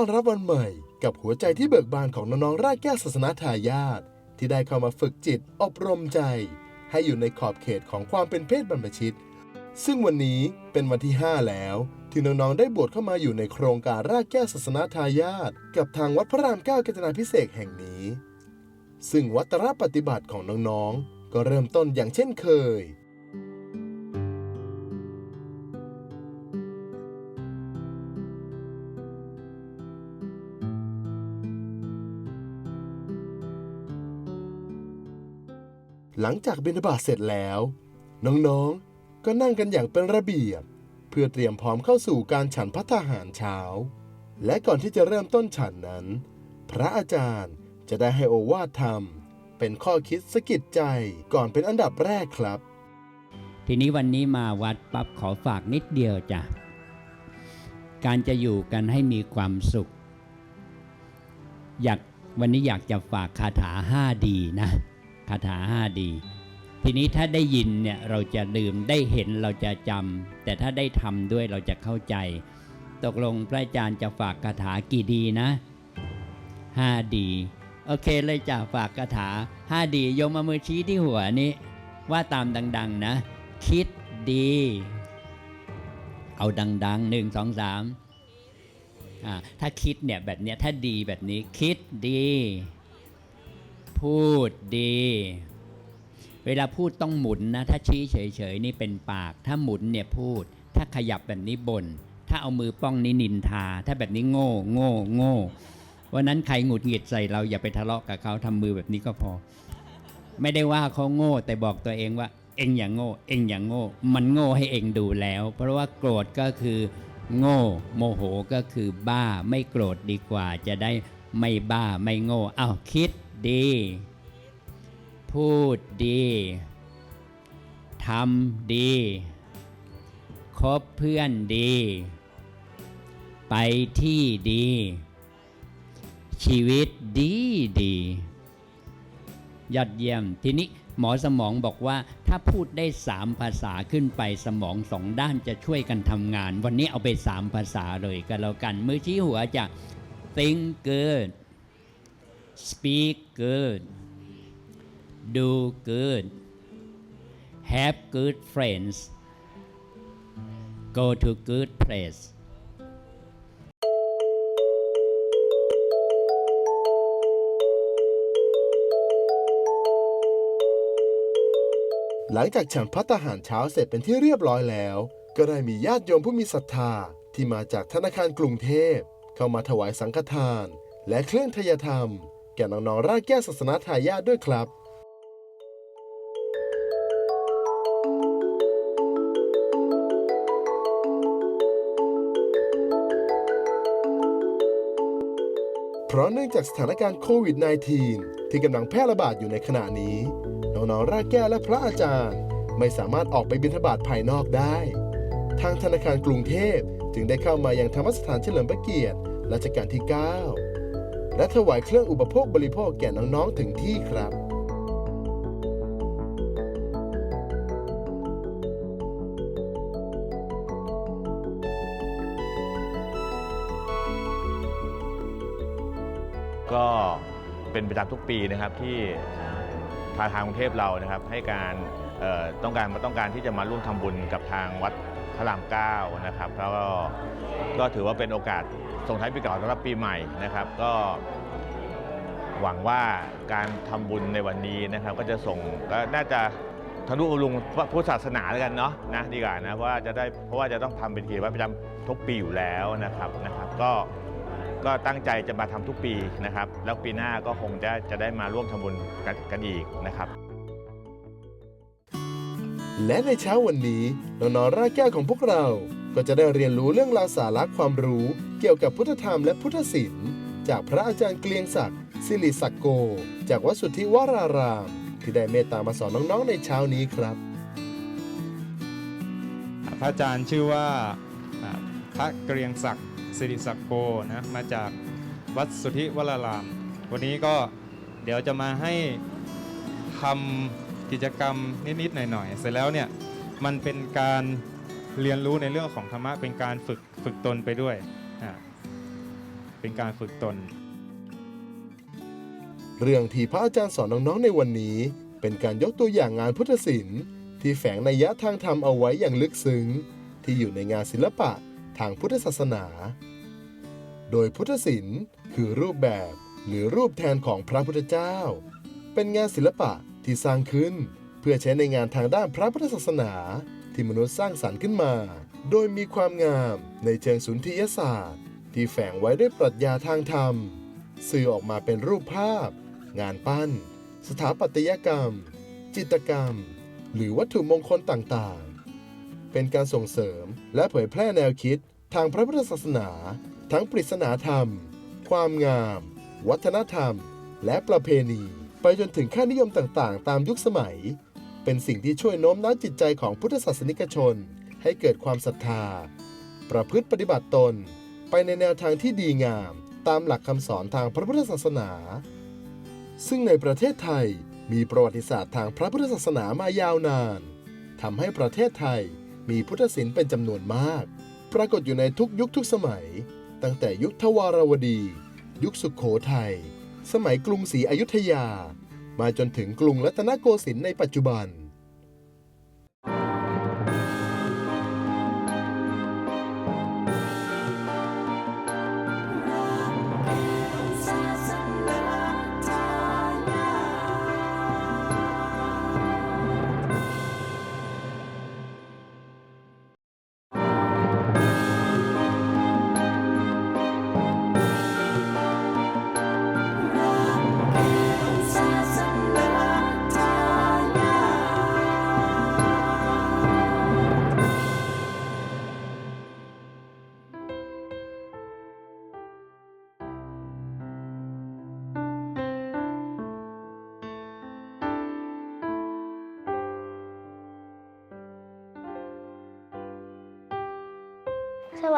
อนรับวันใหม่ กับหัวใจที่เบิกบานของน้องๆรากแก้วศาสนาทายาทที่ได้เข้ามาฝึกจิตอบรมใจ ให้อยู่ในขอบเขตของความเป็นเพศบรรพชิต ซึ่งวันนี้เป็นวันที่ 5 แล้ว ที่น้องๆได้บวชเข้ามาอยู่ในโครงการรากแก้วศาสนาทายาทกับทางวัดพระรามเก้ากาญจนาพิเศษแห่งนี้ ซึ่งวัตรปฏิบัติของน้องๆก็เริ่มต้นอย่างเช่นเคย หลังจากบิณฑบาตเสร็จแล้ว น้องๆ ก็นั่งกันอย่างเป็นระเบียบ เพื่อเตรียมพร้อมเข้าสู่การฉันพัฒหารเช้า และก่อนที่จะเริ่มต้นฉันนั้น พระอาจารย์จะได้ให้โอวาทธรรม เป็นข้อคิดสะกิดใจก่อนเป็นอันดับแรกครับ ทีนี้วันนี้มาวัดปั๊บขอฝากนิดเดียวจ้ะการจะอยู่กันให้มีความสุข อยากวันนี้อยากจะฝากคาถา5ดีนะ คาถา5ดี ทีนี้ถ้าได้ยินเนี่ยเราจะลืมได้เห็นเราจะจำแต่ถ้าได้ทำด้วยเราจะเข้าใจ ตกลงพระอาจารย์จะฝากคาถากี่ดีนะ5ดีโอเคเลยจ้ะฝากคาถา5ดีโยมามือชี้ที่หัวนี้ ว่าตามดัง ๆ นะ คิดดี เอาดังๆหนึ่งสองสามอ่าถ้าคิดเนี่ยแบบเนี้ยถ้าดีแบบนี้คิดดี พูดดี เวลาพูดต้องหมุนนะ ถ้าชี้เฉยๆนี่เป็นปาก ถ้าหมุนเนี่ยพูด ถ้าขยับแบบนี้บน่นถ้าเอามือป้องนี่นินทา ถ้าแบบนี้โง่โง่โง่วันนั้นใครหงุดหงิดใส่เราอย่าไปทะเลาะกับเขาทำมือแบบนี้ก็พอ ไม่ได้ว่าเขาโง่แต่บอกตัวเองว่า เองอย่างโง่ เองอย่างโง่ มันโง่ให้เองดูแล้ว เพราะว่าโกรธก็คือ โง่ โมโหก็คือบ้า ไม่โกรธดีกว่าจะได้ไม่บ้าไม่โง่อ้าวคิด ดี พูดดี ทำดี คบเพื่อนดี ไปที่ดี ชีวิตดีดี ยอดเยี่ยม ทีนี้หมอสมองบอกว่าถ้าพูดได้สามภาษาขึ้นไปสมองสองด้านจะช่วยกันทำงาน วันนี้เอาไปสามภาษาเลยก็แล้วกัน มือชี้หัวจะ think good speak good do good have good friends go to good place หลังจากฉันพัตหารเช้าเสร็จเป็นที่เรียบร้อยแล้ว ก็ได้มีญาติโยมผู้มีศรัทธาที่มาจากธนาคารกรุงเทพ เข้ามาถวายสังฆทาน และเครื่องทยธรรม ก่น้องๆรากแก้วศาสนาทายาทด้วยครับเพราะเนื่องจากสถานการณ์โควิด -19 ที่กำลังแพร่ระบาดอยู่ในขณะนี้ น้องๆรากแก้วและพระอาจารย์ ไม่สามารถออกไปบิณฑบาตภายนอกได้ ทางธนาคารกรุงเทพจึงได้เข้ามายังธรรมสถานเฉลิมพระเกียรติรัชกาลที่ 9 และถวายเครื่องอุปโภคบริโภคแก่น้องๆถึงที่ครับก็เป็นประจำทุกปีนะครับที่ทางกรุงเทพเรานะครับให้การต้องการมาต้องการที่จะมาร่วมทำบุญกับทางวัด ระรามเก้านะครับแล้วก็ก็ถือว่าเป็นโอกาสส่งท้ายปีเก่าต้อนรับปีใหม่นะครับ ก็หวังว่าการทำบุญในวันนี้นะครับ ก็จะส่งก็น่าจะทะลุลุงพุทธศาสนาแล้วกันเนาะนะดีกว่านะเพราะว่าจะได้เพราะว่าจะต้องทำเป็นกิจวัตรประจำทุกปีอยู่แล้วนะครับนะครับ ก็ก็ตั้งใจจะมาทำทุกปีนะครับ แล้วปีหน้าก็คงจะจะได้มาร่วมทำบุญกันกันอีกนะครับ และในเช้าวันนี้น้องๆรากแก้วของพวกเรา ก็จะได้เรียนรู้เรื่องราวสาระความรู้ เกี่ยวกับพุทธธรรมและพุทธศิลป์จากพระอาจารย์เกลียงศักดิ์สิริศักโก จากวัดสุทธิวราราม ที่ได้เมตตามาสอนน้องๆในเช้านี้ครับ พระอาจารย์ชื่อว่าพระเกรียงศักดิ์สิริศักโกนะมาจากวัดสุทธิวราราม วันนี้ก็เดี๋ยวจะมาให้ทำ กิจกรรมนิดๆหน่อยๆ เสร็จแล้วเนี่ยมันเป็นการเรียนรู้ในเรื่องของธรรมะเป็นการฝึกฝึกตนไปด้วยอ่าเป็นการฝึกตน เรื่องที่พระอาจารย์สอนน้องๆในวันนี้ เป็นการยกตัวอย่างงานพุทธศิลป์ที่แฝงนัยยะทางธรรมเอาไว้อย่างลึกซึ้ง ที่อยู่ในงานศิลปะทางพุทธศาสนา โดยพุทธศิลป์คือรูปแบบหรือรูปแทนของพระพุทธเจ้า เป็นงานศิลปะ ที่สร้างขึ้น เพื่อใช้ในงานทางด้านพระพุทธศาสนา ที่มนุษย์สร้างสรรค์ขึ้นมา โดยมีความงามในเชิงสุนทรียศาสตร์ ที่แฝงไว้ด้วยปรัชญาทางธรรม สื่อออกมาเป็นรูปภาพ งานปั้น สถาปัตยกรรม จิตรกรรม หรือวัตถุมงคลต่างๆ เป็นการส่งเสริมและเผยแพร่แนวคิดทางพระพุทธศาสนา ทั้งปริศนาธรรม ความงาม วัฒนธรรม และประเพณี ไปจนถึงค่านิยมต่างๆ ตามยุคสมัย เป็นสิ่งที่ช่วยโน้มน้าวจิตใจของพุทธศาสนิกชน ให้เกิดความศรัทธา ประพฤติปฏิบัติตน ไปในแนวทางที่ดีงาม ตามหลักคำสอนทางพระพุทธศาสนา ซึ่งในประเทศไทยมีประวัติศาสตร์ทางพระพุทธศาสนามายาวนานทำให้ประเทศไทยมีพุทธศิลป์เป็นจำนวนมาก ปรากฏอยู่ในทุกยุคทุกสมัย ตั้งแต่ยุคทวารวดี ยุคสุขโขทัย สมัยกรุงศรีอยุธยา มาจนถึงกรุงรัตนโกสินทร์ในปัจจุบัน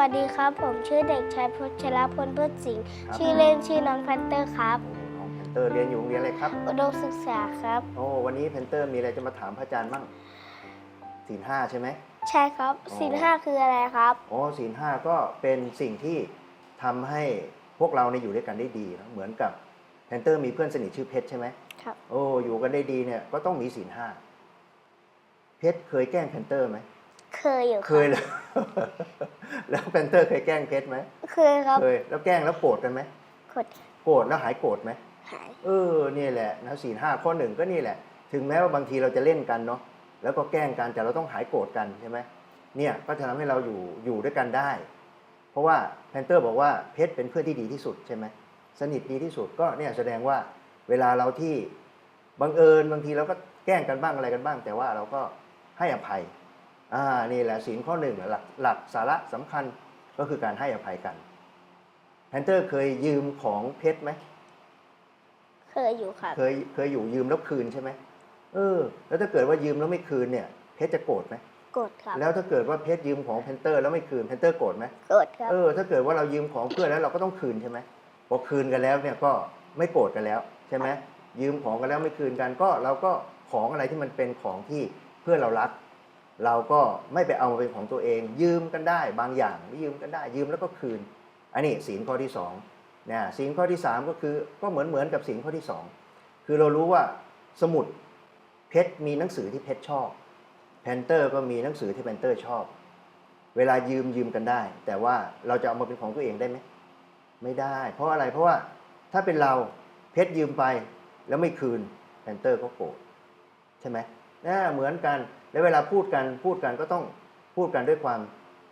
วัสดีครับ ผมชื่อเด็กชายพัชรพลพุทธสิงห์ครับ ชื่อเล่นชื่อน้องแพนเตอร์ครับ น้องแพนเตอร์เรียนอยู่โรงเรียนอะไรครับ อุดมศึกษาครับ โอ้วันนี้แพนเตอร์มีอะไรจะมาถามพระอาจารย์บ้างศีลห้าใช่ไหม ใช่ครับอ๋อ ศีลห้าคืออะไรครับ อ๋อศีลห้าก็เป็นสิ่งที่ทำให้พวกเราเนี่ยอยู่ด้วยกันได้ดีนะเหมือนกับแพนเตอร์มีเพื่อนสนิทชื่อเพชรใช่ไหมครับ โอ้อยู่กันได้ดีเนี่ยก็ต้องมีศีลห้าเพชรเคยแกล้งแพนเตอร์ไหม เคยอยู่เคยเลย แล้วแพนเตอร์เคยแกล้งเพชรไหมเคยครับเคยแล้วแกล้งแล้วโกรธกันไหมกดโกรธแล้วหายโกรธไหมหายเออเนี่ยแหละนะศีลห้าข้อหนึ่งก็นี่แหละ ถึงแม้ว่าบางทีเราจะเล่นกันเนาะแล้วก็แกล้งกันแต่เราต้องหายโกรธกันใช่ไหมเนี่ยก็จะทำให้เราอยู่อยู่ด้วยกันได้ เพราะว่าแพนเตอร์บอกว่าเพชรเป็นเพื่อนที่ดีที่สุดใช่ไหมสนิทดีที่สุดก็เนี่ยแสดงว่าเวลาเราที่บังเอิญบางทีเราก็แกล้งกันบ้างอะไรกันบ้าง แต่ว่าเราก็ให้อภัย อ่านี่แหละศีลข้อหนึ่งหลักหลักสาระสำคัญก็คือการให้อภัยกันแพนเตอร์เคยยืมของเพชรไหมเคยอยู่ครับเคยเคยอยู่ยืมแล้วคืนใช่ไหมเออ แล้วถ้าเกิดว่ายืมแล้วไม่คืนเนี่ย เพชรจะโกรธไหมกดครับแล้วถ้าเกิดว่าเพชรยืมของเพนเตอร์แล้วไม่คืนเพนเตอร์โกรธไหมกดครับเออถ้าเกิดว่าเรายืมของเพื่อนแล้วเราก็ต้องคืนใช่ไหมพอคืนกันแล้วเนี่ยก็ไม่โกรธกันแล้วใช่ไหมยืมของกันแล้วไม่คืนกันก็เราก็ของอะไรที่มันเป็นของที่เพื่อนเรารัก เราก็ไม่ไปเอามาเป็นของตัวเอง ยืมกันได้บางอย่างไม่ยืมกันได้ยืมแล้วก็คืน อันนี้ศีลข้อที่สองนะศีลข้อที่สามก็คือก็เหมือนเหมือนกับศีลข้อที่สองคือเรารู้ว่าสมุดเพชรมีหนังสือที่เพชรชอบแพนเตอร์ก็มีหนังสือที่แพนเตอร์ชอบ เวลายืมยืมกันได้ แต่ว่าเราจะเอามาเป็นของตัวเองได้ไหมไม่ได้ เพราะอะไรเพราะว่าถ้าเป็นเราเพชรยืมไปแล้วไม่คืนแพนเตอร์ก็โกรธใช่ไหม น่าเหมือนกัน แล้วเวลาพูดกันพูดกันก็ต้องพูดกันด้วยความ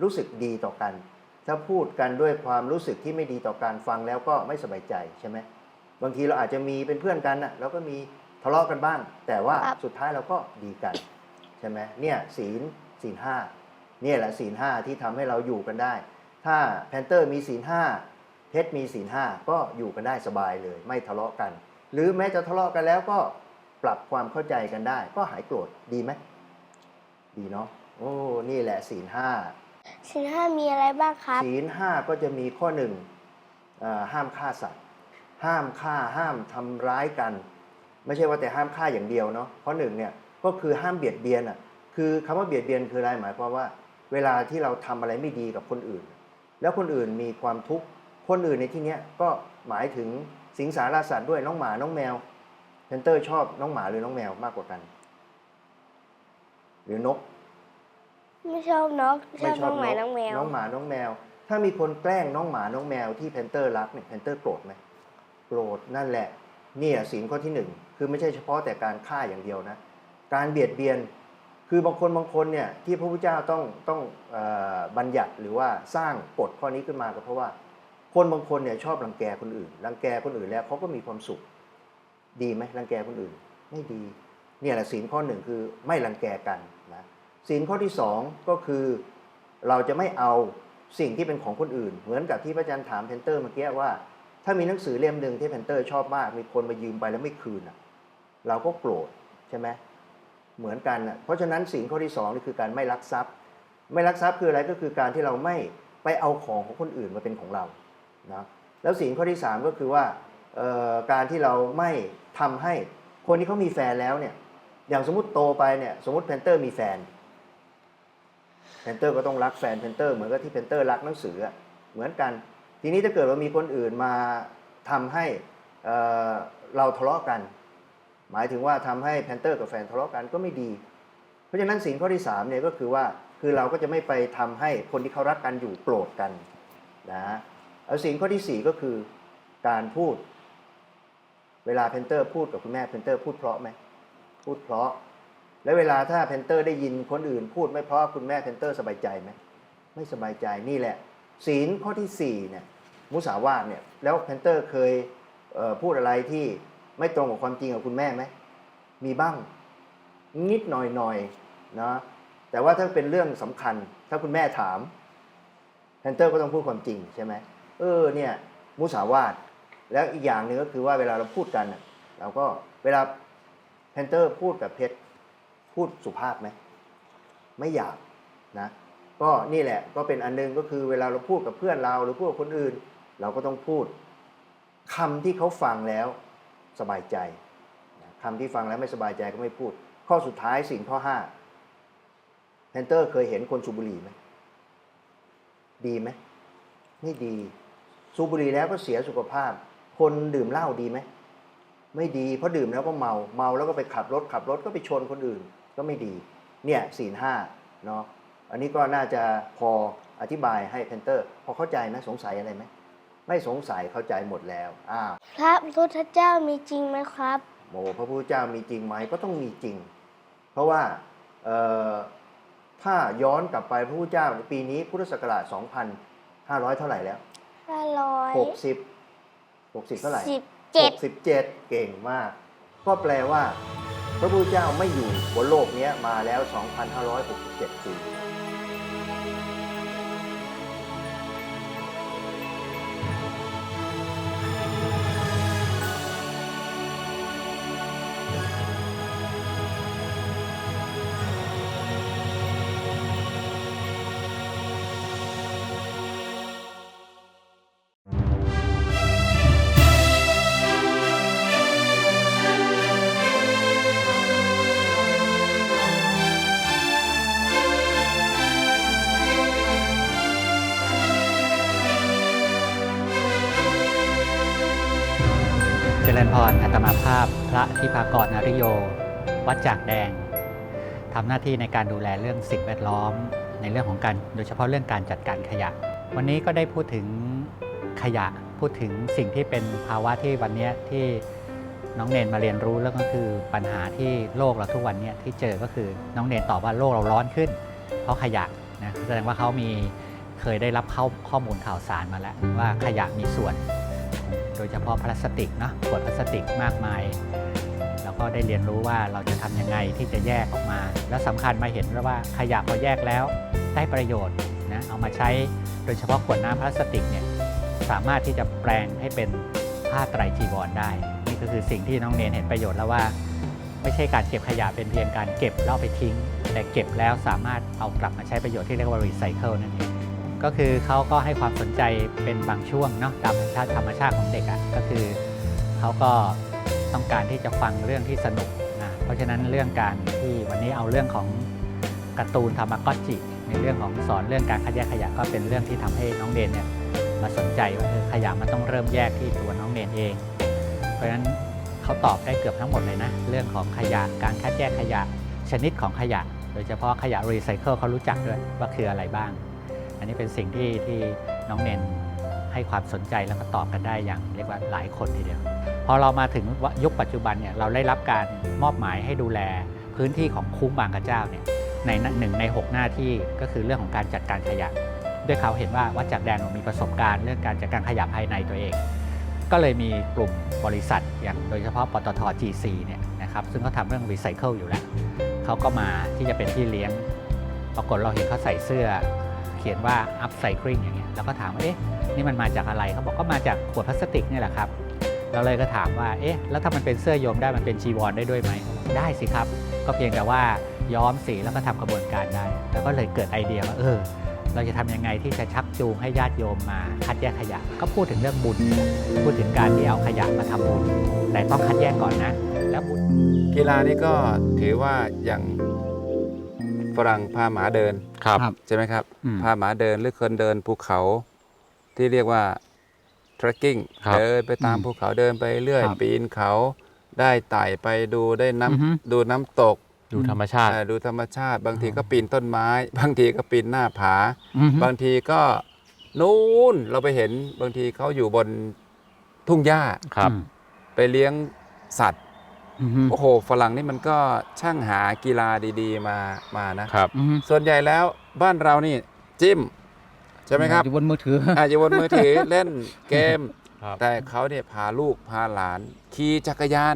รู้สึกดีต่อกัน ถ้าพูดกันด้วยความรู้สึกที่ไม่ดีต่อการฟังแล้วก็ไม่สบายใจใช่ไหมบางทีเราอาจจะมีเป็นเพื่อนกันนะเราก็มีทะเลาะกันบ้าง แต่ว่าครับสุดท้ายเราก็ดีกันใช่ไหมเนี่ยศีลศีลห้าเนี่ยแหละศีลห้าที่ทำให้เราอยู่กันได้ ถ้าแพนเตอร์มีศีลห้าเพชรมีศีลห้าก็อยู่กันได้สบายเลย ไม่ทะเลาะกัน หรือแม้จะทะเลาะกันแล้วก็ ปรับความเข้าใจกันได้ ก็หายโกรธดีไหมดีเนาะโอ้นี่แหละศีลห้าสินห้ามีอะไรบ้างครับศีลห้าก็จะมีข้อหนึ่งเอ่อห้ามฆ่าสัตว์ ห้ามฆ่าห้ามทำร้ายกัน ไม่ใช่ว่าแต่ห้ามฆ่าอย่างเดียวเนาะข้อหนึ่งเนี่ยก็คือห้ามเบียดเบียนอะคือคำว่าเบียดเบียนคืออะไรหมายความว่า เวลาที่เราทำอะไรไม่ดีกับคนอื่น แล้วคนอื่นมีความทุกข์คนอื่นในที่เนี้ยก็หมายถึงสิงสารสัตว์ด้วยน้องหมาน้องแมว เพนเตอร์ชอบน้องหมาหรือน้องแมวมากกว่ากัน หรือนก ไม่ชอบนกชอบน้องหมาน้องแมว น้องหมาน้องแมว ถ้ามีคนแกล้งน้องหมาน้องแมวที่เพนเตอร์รักเนี่ยเพนเตอร์โกรธไหมโกรธนั่นแหละเนี่ยศีลข้อที่หนึ่งคือไม่ใช่เฉพาะแต่การฆ่าอย่างเดียวนะ การเบียดเบียน คือบางคนบางคนเนี่ยที่พระพุทธเจ้าต้องต้องเออบัญญัติหรือว่าสร้างกฎข้อนี้ขึ้นมาก็เพราะว่า คนบางคนเนี่ยชอบรังแกคนอื่นรังแกคนอื่นแล้วเขาก็มีความสุข ดีไหมรังแกคนอื่น ไม่ดีเนี่ยแหละศีลข้อหนึ่งคือไม่รังแกกันนะศีลข้อที่สองก็คือเราจะไม่เอาสิ่งที่เป็นของคนอื่น เหมือนกับที่พระอาจารย์ถามเพนเตอร์เมื่อกี้ว่า ถ้ามีหนังสือเล่มหนึ่งที่เพนเตอร์ชอบมาก มีคนมายืมไปแล้วไม่คืนอะเราก็โกรธใช่ไหมเหมือนกันอะเพราะฉะนั้นศีลข้อที่สองนี่คือการไม่ลักทรัพย์ ไม่ลักทรัพย์คืออะไรก็คือการที่เราไม่ไปเอาของของคนอื่นมาเป็นของเรานะแล้วศีลข้อที่สามก็คือว่า การที่เราไม่ทำให้คนที่เขามีแฟนแล้วเนี่ย อย่างสมมติโตไปเนี่ยสมมติเพนเตอร์มีแฟนเพนเตอร์ก็ต้องรักแฟนเพนเตอร์เหมือนกับที่เพนเตอร์รักหนังสือเหมือนกัน ทีนี้ถ้าเกิดว่ามีคนอื่นมาทำให้เราทะเลาะกัน หมายถึงว่าทำให้แพนเตอร์กับแฟนทะเลาะกันก็ไม่ดี เพราะฉะนั้นสิ่งข้อที่3เนี่ยก็คือว่าคือเราก็จะไม่ไปทำให้คนที่เขารักกันอยู่โกรธกันนะแล้วสิ่งข้อทีสี่4 ก็คือการพูด เวลาเพนเตอร์พูดกับคุณแม่เพนเตอร์พูดเพราะไหมพูดเพราะ แล้วเวลาถ้าเพนเตอร์ได้ยินคนอื่น พูดไม่เพราะคุณแม่เพนเตอร์สบายใจไหมไม่สบายใจนี่แหละ ศีลข้อที่สี่เนี่ยมุสาวาทเนี่ยแล้วเพนเตอร์เคยเพูดอะไรที่ไม่ตรงกับความจริงกับคุณแม่ไหมมีบ้างนิดหน่อยหน่อยนะแต่ว่าถ้าเป็นเรื่องสำคัญ ถ้าคุณแม่ถามแพนเตอร์ก็ต้องพูดความจริงใช่ไหมเออเนี่ยมุสาวาท แล้วอีกอย่างหนึ่งก็คือว่าเวลาเราพูดกันน่ะเราก็เวลาแพนเตอร์พูดกับเพชรพูดสุภาพไหมไม่หยาบนะก็นี่แหละก็เป็นอันหนึงก็คือเวลาเราพูดกับเพื่อนเราหรือพูดกับคนอื่น เราก็ต้องพูดคำที่เขาฟังแล้วสบายใจคำที่ฟังแล้วไม่สบายใจก็ไม่พูด ข้อสุดท้ายสิ่งข้อห้าแพนเตอร์เคยเห็นคนสูบบุหรี่ไหมดีไหมไม่ดี สูบบุหรี่แล้วก็เสียสุขภาพ คนดื่มเหล้าดีไหมไม่ดีเพราะดื่มแล้วก็เมาเมาแล้วก็ไปขับรถขับรถก็ไปชนคนอื่นก็ไม่ดีเนี่ยศีลห้าเนาะอันนี้ก็น่าจะพออธิบายให้เพนเตอร์ พอเข้าใจไหมสงสัยอะไรไหมไม่สงสัยเข้าใจหมดแล้วอ้าวพระพุทธเจ้ามีจริงไหมครับโมพระพุทธเจ้ามีจริงไหมก็ต้องมีจริง เพราะว่าเอ่อถ้าย้อนกลับไปพระพุทธเจ้าในปีนี้พุทธศักราช2,500 เท่าไหร่แล้วห้าร้อย60 60 เท่าไหร่สิบเจ็ด67 เก่งมาก ก็แปลว่า พระพุทธเจ้าไม่อยู่บนโลกเนี้ยมาแล้ว 2,567 ปีาพพระทิพากรนริโย วัดจากแดงทำหน้าที่ในการดูแลเรื่องสิ่งแวดล้อม ในเรื่องของการโดยเฉพาะเรื่องการจัดการขยะ วันนี้ก็ได้พูดถึงขยะพูดถึงสิ่งที่เป็นภาวะที่วันนี้ที่น้องเนนมาเรียนรู้แล้วก็คือปัญหาที่โลกเราทุกวันนี้ที่เจอก็คือน้องเนนตอบว่าโลกเราร้อนขึ้น เพราะขยะนะแสดงว่าเขามีเคยได้รับข้อข้อมูลข่าวสารมาแล้วว่าขยะมีส่วน โดยเฉพาะพลาสติกเนาะขวดพลาสติกมากมายแล้วก็ได้เรียนรู้ว่าเราจะทำยังไงที่จะแยกออกมา แล้วสำคัญมาเห็นแล้วว่าขยะพอแยกแล้วได้ประโยชน์นะเอามาใช้โดยเฉพาะขวดน้ำพลาสติกเนี่ยสามารถที่จะแปลงให้เป็นผ้าไตรจีวรได้ นี่ก็คือสิ่งที่น้องเนนเห็นประโยชน์แล้วว่า ไม่ใช่การเก็บขยะเป็นเพียงการเก็บแล้วไปทิ้ง แต่เก็บแล้วสามารถเอากลับมาใช้ประโยชน์ที่เรียกว่ารีไซเคิลนั่นเอง ก็คือเขาก็ให้ความสนใจเป็นบางช่วงเนาะตามธรรมชาติธรรมชาติของเด็กอะ่ะก็คือเขาก็ต้องการที่จะฟังเรื่องที่สนุกนะเพราะฉะนั้นเรื่องการที่วันนี้เอาเรื่องของการ์ตูนธรรมกอจิในเรื่องของสอนเรื่องการคัดแยกขยะก็เป็นเรื่องที่ทำให้น้องเดนเนี่ยมาสนใจว่าเออขยะมันต้องเริ่มแยกที่ตัวน้องเดนเอง เพราะฉะนั้นเขาตอบได้เกือบทั้งหมดเลยนะเรื่องของขยะการคัดแยกขยะชนิดของขยะ โดยเฉพาะขยะรีไซเคิลเขารู้จักด้วยว่าคืออะไรบ้าง อันนี้เป็นสิ่งที่ที่น้องเนนให้ความสนใจแล้วก็ตอบกันได้อย่างเรียกว่าหลายคนทีเดียว พอเรามาถึงยุคปัจจุบันเนี่ยเราได้รับการมอบหมายให้ดูแลพื้นที่ของคุ้มบางกระเจ้าเนี่ยในหนึ่งใน 6 หน้าที่ก็คือเรื่องของการจัดการขยะ ด้วยเขาเห็นว่าวัดจากแดนมีประสบการณ์เรื่องการจัดการขยะภายในตัวเอง ก็เลยมีกลุ่มบริษัท อย่างโดยเฉพาะปตท GC เนี่ยนะครับซึ่งเขาทำเรื่องรีไซเคิลอยู่แล้วเขาก็มาที่จะเป็นที่เลี้ยง ปรากฏเราเห็นเขาใส่เสื้อ เขียนว่า upcycling อย่างเงี้ยแล้วก็ถามว่าเอ๊ะนี่มันมาจากอะไรเขาบอกก็มาจากขวดพลาสติกเนี่ยแหละครับ เราเลยก็ถามว่าเอ๊ะแล้วถ้ามันเป็นเสื้อโยมได้มันเป็นจีวรได้ด้วยไหมได้สิครับ ก็เพียงแต่ว่าย้อมสีแล้วก็ทำกระบวนการได้ แล้วก็เลยเกิดไอเดียว่าเออเราจะทำยังไงที่จะชักจูงให้ญาติโยมมาคัดแยกขยะ ก็พูดถึงเรื่องบุญ พูดถึงการที่เอาขยะมาทำบุญ แต่ต้องคัดแยกก่อนนะ แล้วบุญกีฬานี่ก็ถือว่าอย่าง ฝรั่งพาหมาเดินครับ ใช่ไหมครับอืมพาหมาเดินหรือคนเดินภูเขาที่เรียกว่า trekking ครับเดินไปตามอืมภูเขาเดินไปเรื่อย ครับปีนเขาได้ไต่ไปดูได้น้อือฮึำดูน้ำตกดูธรรมชาติอ่าดูธรรมชาติ บางทีก็ปีนต้นไม้ บางทีก็ปีนหน้าผาบางทีก็นู้นเราไปเห็นบางทีเขาอยู่บนทุ่งหญ้า ครับ ไปเลี้ยงสัตว์อืม โอ้โหฝรั่งนี่มันก็ช่างหากีฬาดี ๆ มามานะครับอืมส่วนใหญ่แล้วบ้านเรานี่จิ้มใช่ไหมครับอยู่บนมือถืออาจจะบนมือถือเล่นเกมครับแต่เขาเนี่ยพาลูกพาหลาน ขี่จักรยาน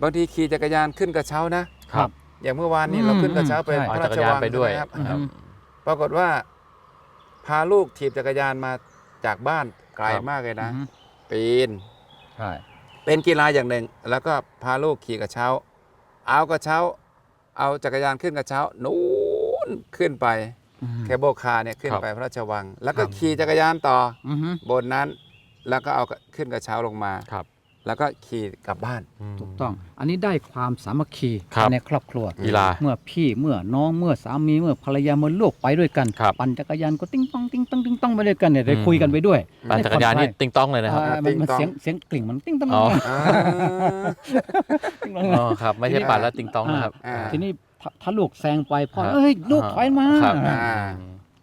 บางทีขี่จักรยานขึ้นกระเช้านะครับ อย่างเมื่อวานนี้อืมเราขึ้นกระเช้าไปใช่พเอาระจัรากรชยานวังไปด้วยใช่หมครับอืมปรากฏว่า พาลูกถีบจักรยานมาจากบ้านไกลครับมากเลยนะอืมปีนใช่ เป็นกีฬาอย่างหนึ่ง แล้วก็พาลูกขี่กระเช้า เอากระเช้า เอาจักรยานขึ้นกระเช้านู้นขึ้นไปเคเบิลคาร์เนี่ยขึ้นครับไปพระราชวัง แล้วก็ครับขี่จักรยานต่ออือฮึบนนั้น แล้วก็เอาขึ้นกระเช้าลงมาครับ แล้วก็ขี่กลับบ้าน ถูกต้อง อันนี้ได้ความสามัคคีครับในครอบครัว กีฬา เมื่อพี่เมื่อน้องเมื่อสามีเมื่อภรรยาเมื่อลูกไปด้วยกันครับปั่นจักรยานก็ติ้งต้องติ้งต้องติ้งต้องไปด้วยกันเนี่ยได้อืมคุยกันไปด้วยปั่นจักรยานนี่ได้ติงต้องเลยนะครับผ่อนคลายอ่ามันมันเสียงเสียงกลิ่งมันติ้งต้องอ๋ออ่าติ้งต้องอ๋อครับไม่ใช่ปั่นแล้วติงต้องนะครับอ่าทีนี้ถ้าถ้าลูกแซงไปพ่อครับเอ้ยลูกถอยมาครับอ่า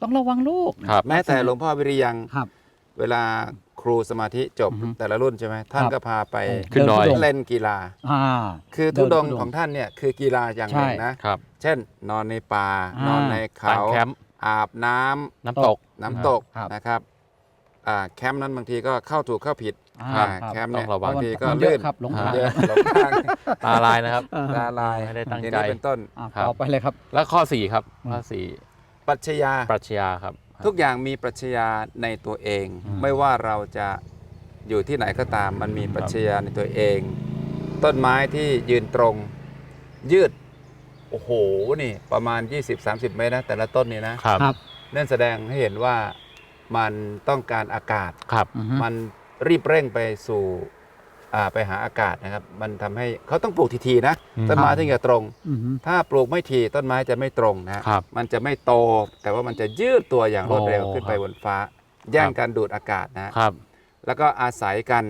ต้องระวังลูกครับแม้แต่หลวงพ่อวิริยังครับเวลาค รูสมาธิจบอือฮึแต่ละรุ่นใช่ไหมท่านครับ ก็พาไปขึ้นดอยเดินทุดงค์เล่นกีฬา อ่า คือทุดงเดินทุดงค์ของท่านเนี่ยคือกีฬาอย่างหนึ่งใช่นะ ครับเช่น นอนในป่า อ่านนอนในปั่เขานแคมป์อาบน้ำน้ำตก น้ำตกครับนะครับอ่าแคมป์นั้นบางทีก็เข้าถูกเข้าผิดอ่าอ่าครับ แคมป์เนี่ยต้องระวัง บางทีก็มันเยลื่อะนครับหลงทางเยอะหลงทางตาลายนะครับลาลายไม่ได้ตั้งอย่างใจนี้เป็นต้น อ่าครับ ต่อไปเลยครับ แล้วข้อสี่ครับ ข้อสี่ปรัชญาปรัชญาครับ ทุกอย่างมีปรัชญาในตัวเองอืมไม่ว่าเราจะอยู่ที่ไหนก็ตาม มันมีปรัชญาในตัวเอง ต้นไม้ที่ยืนตรง ยืดโอ้โหนี่ประมาณ 20-30 เมตรนะแต่ละต้นนี่นะครับครับนั่นแสดงให้เห็นว่ามันต้องการอากาศ ครับอือฮึมันรีบเร่งไปสู่อ่า ไปหาอากาศนะครับ มันทำให้เขาต้องปลูกทีๆนะอืมต้นไม้ถึงจะตรงอือฮึถ้าปลูกไม่ทีต้นไม้จะไม่ตรงนะครับมันจะไม่โต แต่ว่ามันจะยืดตัวอย่างรวดเร็วโอ้ขึ้นไปครับบนฟ้า แย่งครับกันดูดอากาศนะครับ แล้วก็อาศัยกัน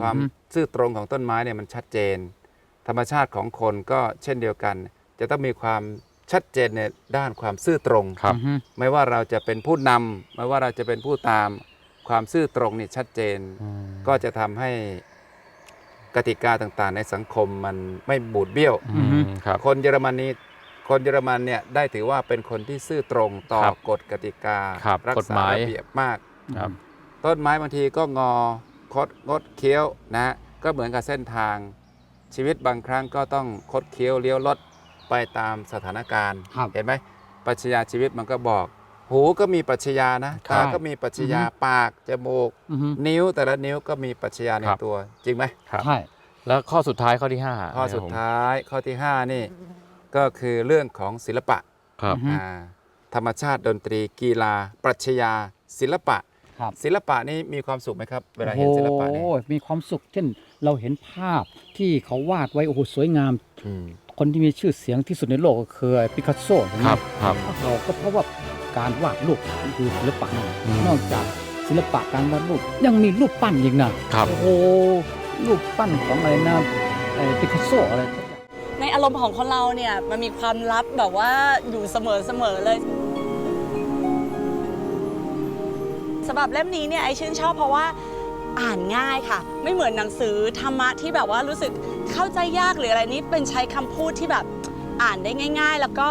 ความอือฮึซื่อตรงของต้นไม้เนี่ยมันชัดเจน ธรรมชาติของคนก็เช่นเดียวกัน จะต้องมีความชัดเจนในด้านความซื่อตรงครับอือฮึไม่ว่าเราจะเป็นผู้นำไม่ว่าเราจะเป็นผู้ตาม ความซื่อตรงนี่ชัดเจน ก็จะทำให้ กติกาต่างๆ ในสังคมมันไม่บูดเบี้ยว อืมครับ คนเยอรมันนี้คนเยอรมันเนี่ยได้ถือว่าเป็นคนที่ซื่อตรงต่อครับกฎกติกาครับรักฎษาหมาย ระเบียบมาก ครับ ต้นไม้บางทีก็งอคดงดเคี้ยวนะก็เหมือนกับเส้นทาง ชีวิตบางครั้งก็ต้องคดเคี้ยวเลี้ยวลดไปตามสถานการณ์ ครับ เห็นไหมปรัชญาชีวิตมันก็บอก หูก็มีปรัชญานะครัตาบก็มีปรัชญาอือฮึปากจมูกอือฮึนิ้วแต่ละนิ้วก็มีปรัชญาในครับตัว จริงไหมครับใช่แล้วข้อสุดท้ายข้อที่ 5 ข้อสุดท้ายข้อที่ 5 นี่ ก็คือเรื่องของศิลปะครับอือฮึอ่าธรรมชาติดนตรีกีฬา ปรัชญาศิลปะครับศิลปะนี่มีความสุขไหมครับ เวลาเห็นศิลปะเนี่ยโอ้โหมีความสุขเช่นเราเห็นภาพที่เขาวาดไว้โอ้โหสวยงามอืมคนที่มีชื่อเสียงที่สุดในโลกก็คือปิกัสโซใช่ไหมครับครับเราก็เพราะว่า การวาดรูปนี่คือศิลปะนั่นแหละอืม นอกจากศิลปะการวาดรูปยังมีรูปปั้นอีกนะครับ โอ้โหรูปปั้นของอะไรนะปิกัสโซอะไรสักอย่าง ในอารมณ์ของคนเราเนี่ยมันมีความลับแบบว่าอยู่เสมอเสมอเลยสำหรับเล่มนี้เนี่ยไอชื่นชอบเพราะว่าอ่านง่ายค่ะ ไม่เหมือนหนังสือธรรมะที่แบบว่ารู้สึกเข้าใจยากหรืออะไรนี้เป็นใช้คำพูดที่แบบอ่านได้ง่าย ๆ แล้วก็